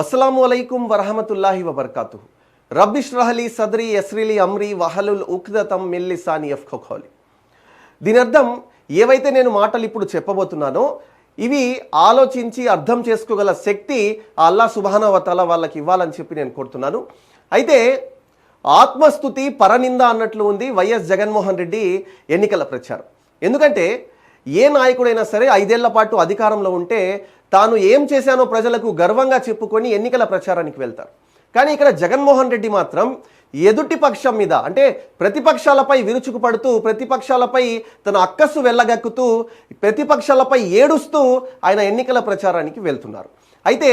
అస్సలాము అలైకుం వరహమతుల్లాహి వబర్కాతు రబ్బిష్రహలి సద్రి యస్రిలి అమ్రి వహలుల్ ఉక్దతం మిల్లిసాని ఎఫ్ఖోలి దీని అర్థం ఏవైతే నేను మాటలు ఇప్పుడు చెప్పబోతున్నానో ఇవి ఆలోచించి అర్థం చేసుకోగల శక్తి అల్లా సుభానవతల వాళ్ళకి ఇవ్వాలని చెప్పి నేను కోరుతున్నాను. అయితే ఆత్మస్థుతి పరనింద అన్నట్లు ఉంది వైఎస్ జగన్మోహన్ రెడ్డి ఎన్నికల ప్రచారం. ఎందుకంటే ఏ నాయకుడైనా సరే ఐదేళ్ళ పాటు అధికారంలో ఉంటే తాను ఏం చేశానో ప్రజలకు గర్వంగా చెప్పుకొని ఎన్నికల ప్రచారానికి వెళ్తారు. కానీ ఇక్కడ జగన్మోహన్ రెడ్డి మాత్రం ఎదుటి పక్షం మీద అంటే ప్రతిపక్షాలపై విరుచుకుపడుతూ ప్రతిపక్షాలపై తన అక్కస్సు వెళ్ళగక్కుతూ ప్రతిపక్షాలపై ఏడుస్తూ ఆయన ఎన్నికల ప్రచారానికి వెళ్తున్నారు. అయితే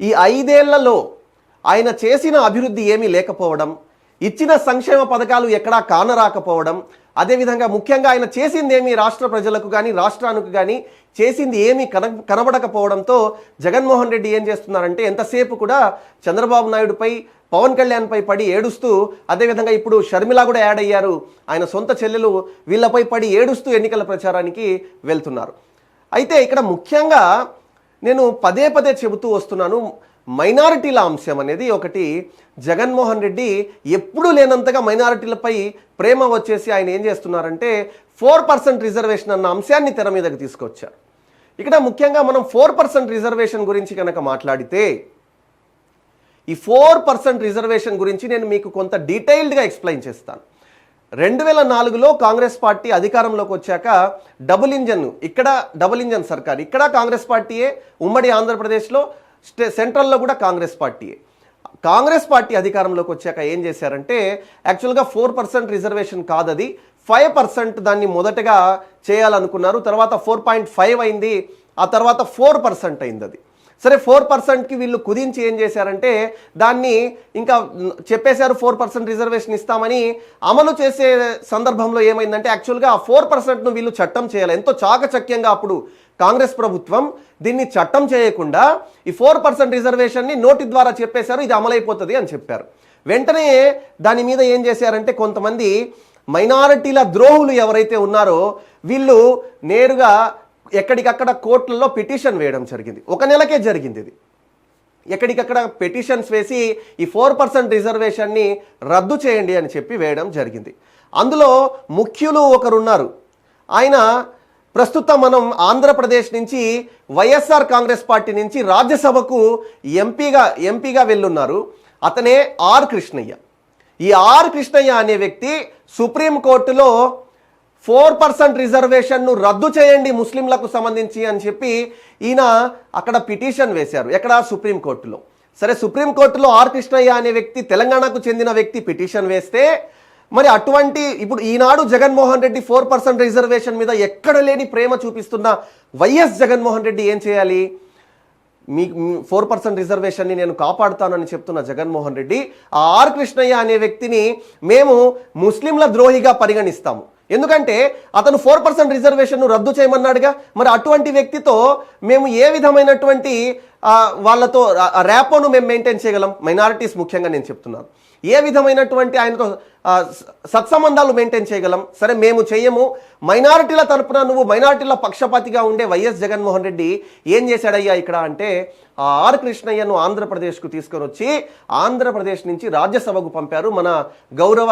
ఈ ఐదేళ్ళలో ఆయన చేసిన అభివృద్ధి ఏమీ లేకపోవడం ఇచ్చిన సంక్షేమ పథకాలు ఎక్కడా కానరాకపోవడం అదేవిధంగా ముఖ్యంగా ఆయన చేసింది ఏమి రాష్ట్ర ప్రజలకు కానీ రాష్ట్రానికి కానీ చేసింది ఏమీ కన కనబడకపోవడంతో జగన్మోహన్ రెడ్డి ఏం చేస్తున్నారంటే ఎంతసేపు కూడా చంద్రబాబు నాయుడుపై పవన్ కళ్యాణ్పై పడి ఏడుస్తూ అదేవిధంగా ఇప్పుడు షర్మిల కూడా యాడ్ అయ్యారు. ఆయన సొంత చెల్లెలు వీళ్ళపై పడి ఏడుస్తూ ఎన్నికల ప్రచారానికి వెళ్తున్నారు. అయితే ఇక్కడ ముఖ్యంగా నేను పదే పదే చెబుతూ వస్తున్నాను. మైనారిటీల అంశం అనేది ఒకటి. జగన్మోహన్ రెడ్డి ఎప్పుడూ లేనంతగా మైనారిటీలపై ప్రేమ వచ్చేసి ఆయన ఏం చేస్తున్నారంటే ఫోర్ పర్సెంట్ రిజర్వేషన్ అన్న అంశాన్ని తెర మీదకి తీసుకొచ్చారు. ఇక్కడ ముఖ్యంగా మనం ఫోర్ పర్సెంట్ రిజర్వేషన్ గురించి కనుక మాట్లాడితే ఈ ఫోర్ పర్సెంట్ రిజర్వేషన్ గురించి నేను మీకు కొంత డీటెయిల్డ్గా ఎక్స్ప్లెయిన్ చేస్తాను. రెండు వేల నాలుగులో కాంగ్రెస్ పార్టీ అధికారంలోకి వచ్చాక డబుల్ ఇంజన్ ఇక్కడ డబుల్ ఇంజన్ సర్కార్ ఇక్కడ కాంగ్రెస్ పార్టీయే ఉమ్మడి ఆంధ్రప్రదేశ్లో స్టే సెంట్రల్లో కూడా కాంగ్రెస్ పార్టీయే కాంగ్రెస్ పార్టీ అధికారంలోకి వచ్చాక ఏం చేశారంటే యాక్చువల్గా ఫోర్ పర్సెంట్ రిజర్వేషన్ కాదది. ఫైవ్ పర్సెంట్ దాన్ని మొదటగా చేయాలనుకున్నారు. తర్వాత ఫోర్ పాయింట్ ఫైవ్ అయింది. ఆ తర్వాత ఫోర్ పర్సెంట్ అయింది అది సరే ఫోర్ పర్సెంట్కి వీళ్ళు కుదించి ఏం చేశారంటే దాన్ని ఇంకా చెప్పేశారు ఫోర్ పర్సెంట్ రిజర్వేషన్ ఇస్తామని. అమలు చేసే సందర్భంలో ఏమైందంటే యాక్చువల్గా ఆ ఫోర్ పర్సెంట్ను వీళ్ళు చట్టం చేయాలి. ఎంతో చాకచక్యంగా అప్పుడు కాంగ్రెస్ ప్రభుత్వం దీన్ని చట్టం చేయకుండా ఈ ఫోర్ పర్సెంట్ రిజర్వేషన్ని నోటి ద్వారా చెప్పేశారు ఇది అమలైపోతుంది అని చెప్పారు. వెంటనే దాని మీద ఏం చేశారంటే కొంతమంది మైనారిటీల ద్రోహులు ఎవరైతే ఉన్నారో వీళ్ళు నేరుగా ఎక్కడికక్కడ కోర్టులలో పిటిషన్ వేయడం జరిగింది. ఒక నెలకే జరిగింది ఇది. ఎక్కడికక్కడ పెటిషన్స్ వేసి ఈ ఫోర్ పర్సెంట్ రిజర్వేషన్ని రద్దు చేయండి అని చెప్పి వేయడం జరిగింది. అందులో ముఖ్యులు ఒకరున్నారు. ఆయన ప్రస్తుతం మనం ఆంధ్రప్రదేశ్ నుంచి వైఎస్ఆర్ కాంగ్రెస్ పార్టీ నుంచి రాజ్యసభకు ఎంపీగా ఎంపీగా వెళ్ళున్నారు. అతనే ఆర్ కృష్ణయ్య. ఈ ఆర్ కృష్ణయ్య అనే వ్యక్తి సుప్రీంకోర్టులో ఫోర్ పర్సెంట్ రిజర్వేషన్ను రద్దు చేయండి ముస్లింలకు సంబంధించి అని చెప్పి ఈయన అక్కడ పిటిషన్ వేశారు ఎక్కడ? సుప్రీంకోర్టులో సరే సుప్రీంకోర్టులో ఆర్ కృష్ణయ్య అనే వ్యక్తి తెలంగాణకు చెందిన వ్యక్తి పిటిషన్ వేస్తే మరి అటువంటి ఇప్పుడు ఈనాడు Jaganmohan Reddy four percent reservation మీద ఎక్కడ లేని ప్రేమ చూపిస్తున్న వైఎస్ జగన్మోహన్ రెడ్డి ఏం చేయాలి? మీ ఫోర్ పర్సెంట్ రిజర్వేషన్ని నేను కాపాడుతానని చెప్తున్న జగన్మోహన్ రెడ్డి ఆ ఆర్ కృష్ణయ్య అనే వ్యక్తిని మేము ముస్లింల ద్రోహిగా పరిగణిస్తాము. ఎందుకంటే అతను ఫోర్ పర్సెంట్ రిజర్వేషన్ను రద్దు చేయమన్నాడుగా. మరి అటువంటి వ్యక్తితో మేము ఏ విధమైనటువంటి వాళ్ళతో ర్యాపోను మేము మెయింటైన్ చేయగలం. మైనారిటీస్ ముఖ్యంగా నేను చెప్తున్నాను ఏ విధమైనటువంటి ఆయనతో సత్సంబంధాలు మెయింటైన్ చేయగలం? సరే మేము చెయ్యము మైనారిటీల తరపున నువ్వు మైనారిటీల పక్షపాతిగా ఉండే వైఎస్ జగన్మోహన్ రెడ్డి ఏం చేశాడయ్యా ఇక్కడ అంటే ఆర్ కృష్ణయ్యను ఆంధ్రప్రదేశ్కు తీసుకొని వచ్చి ఆంధ్రప్రదేశ్ నుంచి రాజ్యసభకు పంపారు మన గౌరవ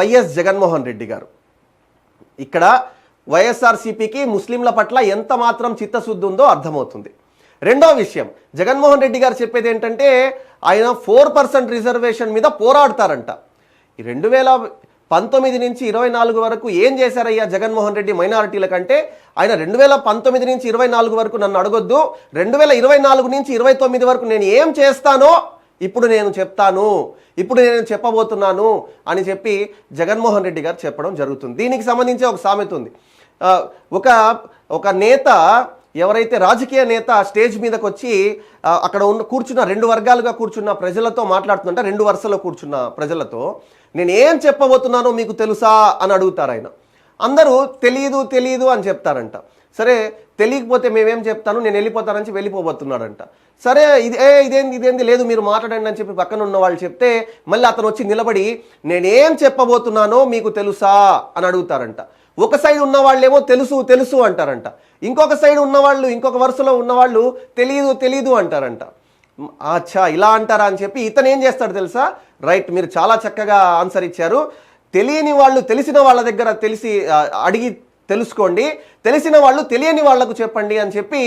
వైఎస్ జగన్మోహన్ రెడ్డి గారు. ఇక్కడ వైఎస్ఆర్సీపీకి ముస్లింల పట్ల ఎంత మాత్రం చిత్తశుద్ధి ఉందో అర్థమవుతుంది. రెండో విషయం. జగన్మోహన్ రెడ్డి గారు చెప్పేది ఏంటంటే ఆయన ఫోర్ పర్సెంట్ రిజర్వేషన్ మీద పోరాడతారంట. రెండు వేల పంతొమ్మిది నుంచి ఇరవై నాలుగు వరకు ఏం చేశారయ్యా జగన్మోహన్ రెడ్డి మైనారిటీల కంటే? ఆయన రెండు వేల పంతొమ్మిది నుంచి ఇరవై నాలుగు వరకు నన్ను అడగొద్దు. రెండు వేల ఇరవై నాలుగు నుంచి ఇరవై తొమ్మిది వరకు నేను ఏం చేస్తానో ఇప్పుడు నేను చెప్తాను. ఇప్పుడు నేను చెప్పబోతున్నాను అని చెప్పి జగన్మోహన్ రెడ్డి గారు చెప్పడం జరుగుతుంది. దీనికి సంబంధించి ఒక సామెత ఉంది. ఒక ఒక నేత ఎవరైతే రాజకీయ నేత స్టేజ్ మీదకి వచ్చి అక్కడ ఉన్న కూర్చున్న రెండు వర్గాలుగా కూర్చున్న ప్రజలతో మాట్లాడుతుంటే రెండు వరుసలో కూర్చున్న ప్రజలతో. నేను ఏం చెప్పబోతున్నానో మీకు తెలుసా అని అడుగుతారు ఆయన. అందరూ తెలియదు తెలియదు అని చెప్తారంట. సరే తెలియకపోతే మేమేం చెప్తాను? నేను వెళ్ళిపోతానని చెప్పి వెళ్ళిపోబోతున్నాడంట. సరే ఇదే ఇదేంది ఇదేంది? లేదు మీరు మాట్లాడండి అని చెప్పి పక్కన ఉన్న వాళ్ళు చెప్తే మళ్ళీ అతను వచ్చి నిలబడి నేనేం చెప్పబోతున్నానో మీకు తెలుసా? అని అడుగుతారంట. ఒక సైడ్ ఉన్న వాళ్ళేమో తెలుసు తెలుసు అంటారంట. ఇంకొక సైడ్ ఉన్నవాళ్ళు ఇంకొక వరుసలో ఉన్నవాళ్ళు తెలియదు తెలియదు అంటారంట. అచ్చా ఇలా అంటారా అని చెప్పి ఇతను ఏం చేస్తాడు తెలుసా? రైట్ మీరు చాలా చక్కగా ఆన్సర్ ఇచ్చారు. తెలియని వాళ్ళు తెలిసిన వాళ్ళ దగ్గర తెలిసి అడిగి తెలుసుకోండి. తెలిసిన వాళ్ళు తెలియని వాళ్ళకు చెప్పండి అని చెప్పి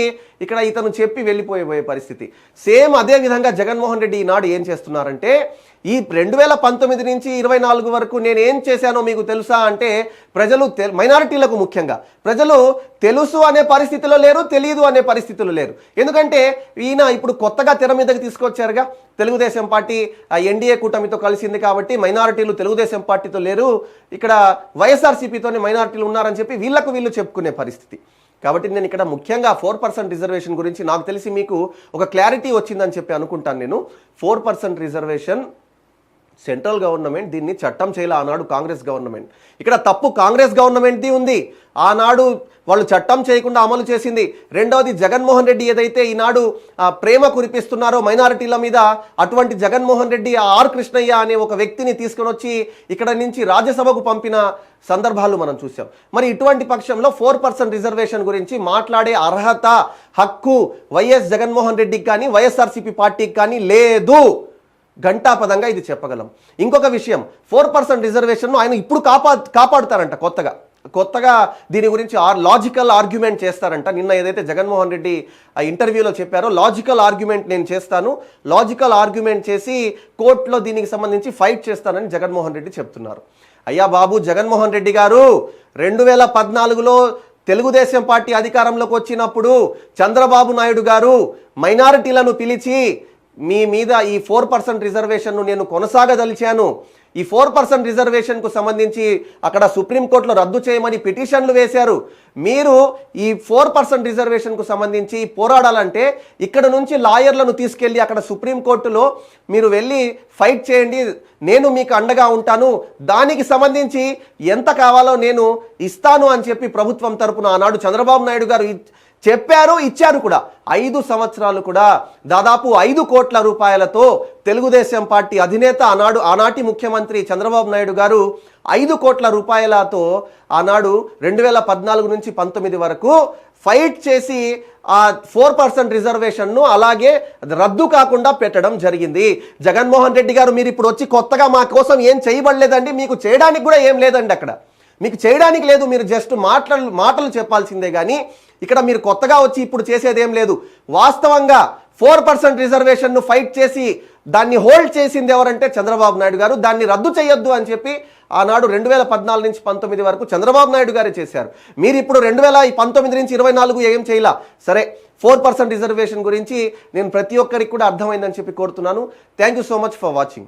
ఇక్కడ ఇతను చెప్పి వెళ్ళిపోయే పరిస్థితి. సేమ్ అదే విధంగా జగన్మోహన్ రెడ్డి ఈనాడు ఏం చేస్తున్నారంటే ఈ రెండు వేల పంతొమ్మిది నుంచి ఇరవై నాలుగు వరకు నేను ఏం చేశానో మీకు తెలుసా అంటే ప్రజలు మైనారిటీలకు ముఖ్యంగా. ప్రజలు తెలుసు అనే పరిస్థితిలో లేరు తెలియదు అనే పరిస్థితిలో లేరు. ఎందుకంటే ఈయన ఇప్పుడు కొత్తగా తెర మీదకి తీసుకొచ్చారుగా. తెలుగుదేశం పార్టీ ఆ ఎన్డీఏ కూటమితో కలిసింది కాబట్టి మైనారిటీలు తెలుగుదేశం పార్టీతో లేరు. ఇక్కడ వైఎస్ఆర్సీపీతోనే మైనారిటీలు ఉన్నారని చెప్పి వీళ్ళకు వీళ్ళు చెప్పుకునే పరిస్థితి. కాబట్టి నేను ఇక్కడ ముఖ్యంగా ఫోర్ పర్సెంట్ రిజర్వేషన్ గురించి నాకు తెలిసి మీకు ఒక క్లారిటీ వచ్చిందని చెప్పి అనుకుంటాను నేను. Four percent reservation central government దీన్ని చట్టం చేయాలి. ఆనాడు కాంగ్రెస్ గవర్నమెంట్. ఇక్కడ తప్పు కాంగ్రెస్ గవర్నమెంట్ది ఉంది. ఆనాడు వాళ్ళు చట్టం చేయకుండా అమలు చేసింది. రెండవది జగన్మోహన్ రెడ్డి ఏదైతే ఈనాడు ప్రేమ కురిపిస్తున్నారో మైనారిటీల మీద అటువంటి జగన్మోహన్ రెడ్డి ఆర్ కృష్ణయ్య అనే ఒక వ్యక్తిని తీసుకొని వచ్చి ఇక్కడ నుంచి రాజ్యసభకు పంపిన సందర్భాలు మనం చూసాం మరి ఇటువంటి పక్షంలో ఫోర్ పర్సెంట్ రిజర్వేషన్ గురించి మాట్లాడే అర్హత హక్కు వైఎస్ జగన్మోహన్ రెడ్డికి కానీ వైఎస్ఆర్సీపీ పార్టీకి కానీ లేదు. ఘంటాపదంగా ఇది చెప్పగలం. ఇంకొక విషయం ఫోర్ పర్సెంట్ రిజర్వేషన్ ఆయన ఇప్పుడు కాపా కాపాడుతారంట కొత్తగా. కొత్తగా దీని గురించి ఆర్ లాజికల్ ఆర్గ్యుమెంట్ చేస్తారంట. నిన్న ఏదైతే జగన్మోహన్ రెడ్డి ఆ ఇంటర్వ్యూలో చెప్పారో లాజికల్ ఆర్గ్యుమెంట్ నేను చేస్తాను. లాజికల్ ఆర్గ్యుమెంట్ చేసి కోర్టులో దీనికి సంబంధించి ఫైట్ చేస్తానని జగన్మోహన్ రెడ్డి చెప్తున్నారు. అయ్యా బాబు జగన్మోహన్ రెడ్డి గారు రెండు వేల పద్నాలుగులో తెలుగుదేశం పార్టీ అధికారంలోకి వచ్చినప్పుడు చంద్రబాబు నాయుడు గారు మైనారిటీలను పిలిచి మీ మీద ఈ ఫోర్ పర్సెంట్ రిజర్వేషన్ను నేను కొనసాగదలిచాను. ఈ ఫోర్ పర్సెంట్ రిజర్వేషన్కు సంబంధించి అక్కడ సుప్రీంకోర్టులో రద్దు చేయమని పిటిషన్లు వేశారు. మీరు ఈ ఫోర్ పర్సెంట్ రిజర్వేషన్కు సంబంధించి పోరాడాలంటే ఇక్కడ నుంచి లాయర్లను తీసుకెళ్ళి అక్కడ సుప్రీంకోర్టులో మీరు వెళ్ళి ఫైట్ చేయండి. నేను మీకు అండగా ఉంటాను. దానికి సంబంధించి ఎంత కావాలో నేను ఇస్తాను అని చెప్పి ప్రభుత్వం తరపున ఆనాడు చంద్రబాబు నాయుడు గారు చెప్పారు ఇచ్చారు కూడా. ఐదు సంవత్సరాలు కూడా దాదాపు ఐదు కోట్ల రూపాయలతో తెలుగుదేశం పార్టీ అధినేత ఆనాడు ఆనాటి ముఖ్యమంత్రి చంద్రబాబు నాయుడు గారు ఐదు కోట్ల రూపాయలతో ఆనాడు రెండు వేల పద్నాలుగు నుంచి పంతొమ్మిది వరకు ఫైట్ చేసి ఆ ఫోర్ పర్సెంట్ రిజర్వేషన్ను అలాగే రద్దు కాకుండా పెట్టడం జరిగింది. జగన్మోహన్ రెడ్డి గారు మీరు ఇప్పుడు వచ్చి కొత్తగా మా కోసం ఏం చేయబడలేదండి? మీకు చేయడానికి కూడా ఏం లేదండి అక్కడ. మీకు చేయడానికి లేదు మీరు జస్ట్ మాటలు మాటలు చెప్పాల్సిందే కానీ ఇక్కడ మీరు కొత్తగా వచ్చి ఇప్పుడు చేసేదేం లేదు. వాస్తవంగా ఫోర్ పర్సెంట్ రిజర్వేషన్ను ఫైట్ చేసి దాన్ని హోల్డ్ చేసింది ఎవరంటే చంద్రబాబు నాయుడు గారు. దాన్ని రద్దు చేయొద్దు అని చెప్పి ఆనాడు రెండు వేల పద్నాలుగు నుంచి పంతొమ్మిది వరకు చంద్రబాబు నాయుడు గారే చేశారు. మీరు ఇప్పుడు రెండు వేల పంతొమ్మిది నుంచి ఇరవై నాలుగు ఏం చేయాల? సరే ఫోర్ పర్సెంట్ రిజర్వేషన్ గురించి నేను ప్రతి ఒక్కరికి కూడా అర్థమైందని చెప్పి కోరుతున్నాను. Thank you so much for watching.